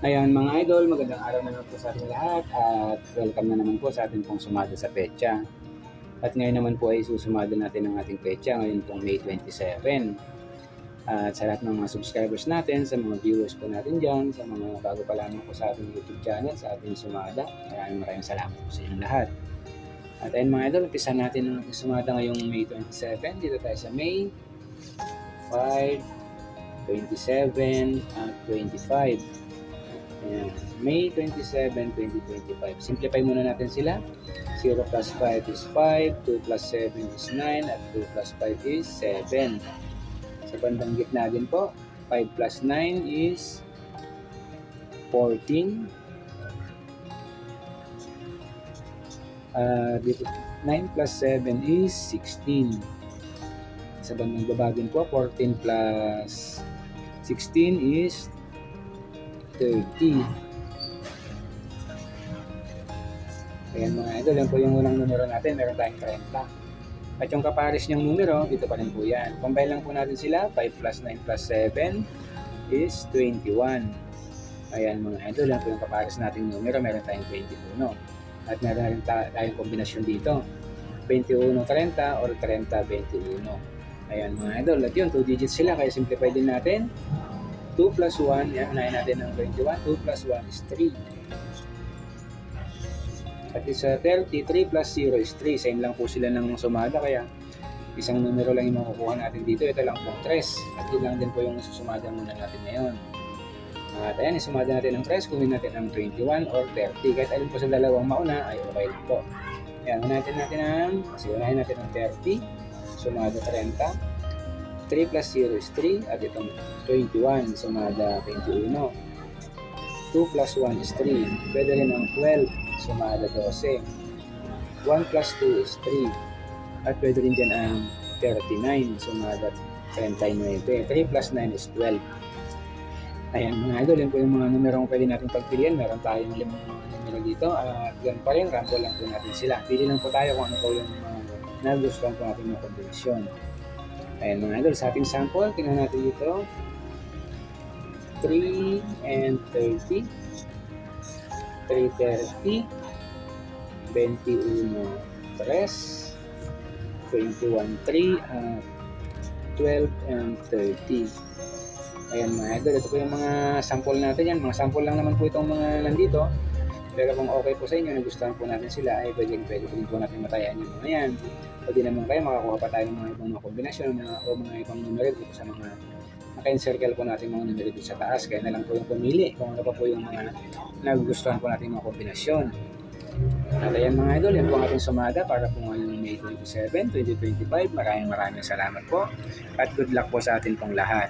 Ayan mga idol, magandang araw na naman po sa ating lahat at welcome na naman po sa ating pong sumada sa pecha. At ngayon naman po ay susumada natin ang ating pecha ngayon pong May 27. At sa lahat ng mga subscribers natin, sa mga viewers po natin dyan, sa mga bago pa lamang po sa ating YouTube channel, sa ating sumada, maraming maraming salamat po sa inyong lahat. At ayun mga idol, umpisa natin ang ating sumada ngayong May 27. Dito tayo sa May 5, 27, at 25. May 27, 2025. Simplify muna natin sila. 0 plus 5 is 5, 2 plus 7 is 9, at 2 plus 5 is 7. Sa bandang gitna din po, 5 plus 9 is 14. Ah, dito, 9 plus 7 is 16. Sa bandang baba din po, 14 plus 16 is 30. Ayan mga idol, yan po yung unang numero natin. Meron tayong 30. At yung kapares niyang numero, dito pa rin po yan. Combine lang po natin sila. 5 plus 9 plus 7 is 21. Ayan mga idol, yan po yung kapares nating numero. Meron tayong 21. At meron rin ta- tayong kombinasyon dito. 21-30 or 30-21. Ayan mga idol. At yun, 2 digits sila. Kaya simplify din natin. 2 plus 1, yan, unahin natin ng 21. 2 plus 1 is 3. At sa 30, 3 plus 0 is 3. Same lang po sila ng sumada. Kaya isang numero lang yung makukuha natin dito. Ito lang po 3. At yun lang din po yung susumada muna natin ngayon. At ayan, isumada natin ng 3. Kunin natin ang 21 or 30. Kahit alin po sa dalawang mauna ay okay lang po. Ayan, unahin natin ang, kasi unahin natin ang 30. Sumada 30. 3 plus 0 is 3 at itong 21 sumada 21 2 plus 1 is 3 pwede rin ang 12 sumada 12 1 plus 2 is 3 at pwede rin dyan ang 39 sumada 39 3 plus 9 is 12 ayan mga idol yan po yung mga numerong pwede natin pagpilian. Meron tayong limang numero dito. At yan pa rin ramble lang po natin sila. Pili lang po tayo kung ano po yung mga nagustuhan po natin yung kombinasyon Ayan mga idol, sa ating sample, tingnan natin dito. 3 and 30. 330. 21 3. 21 3 at 12 and 30. Ayan mga idol, ito po yung mga sample natin yan. Mga sample lang naman po itong mga nandito. Pero kung okay po sa inyo, nagustuhan po natin sila, ay pwede, pwede po din po natin matayan yung mga yan. Pwede naman kayo, makakuha pa tayo ng mga ibang mga kombinasyon mga, o mga ibang numero dito sa mga naka-encircle po natin mga numero dito sa taas. Kaya na lang po yung pumili kung ano pa po yung mga nagugustuhan po natin mga kombinasyon. At ayan mga idol, yan po ang ating sumada para po ngayong May 27, 2025. Maraming maraming salamat po at good luck po sa atin pong lahat.